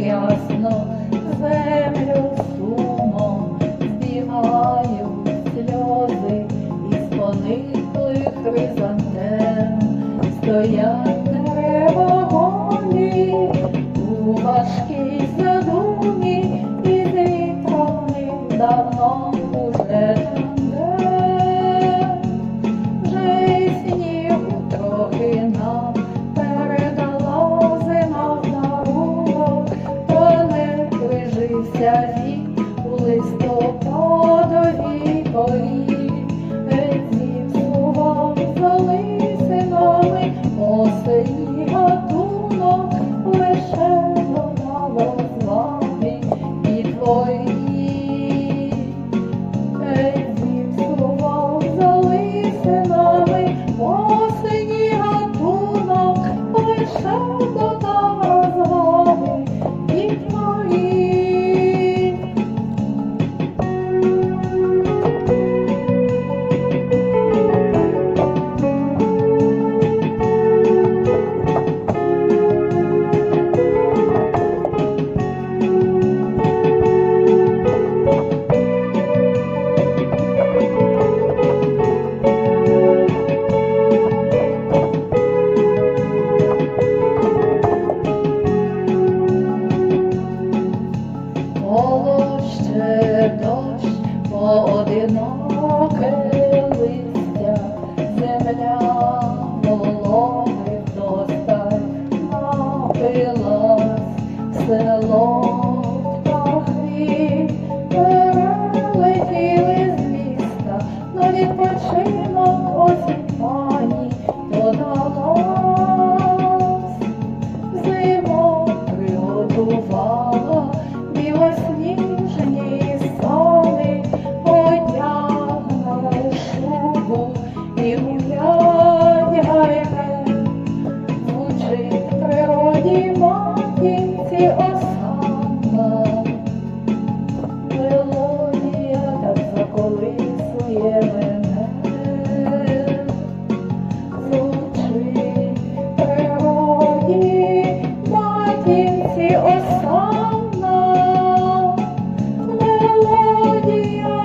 рясно, землю сумом збігаю сльози із пониклих хризантем, стоять прижився у листопадовій порі, зіпсував за лисинами осені гатунок, лише додав розваги і твої. Зіпсував за лисинами осені гатунок, лише be lost, still lost. Esenler Melodiyar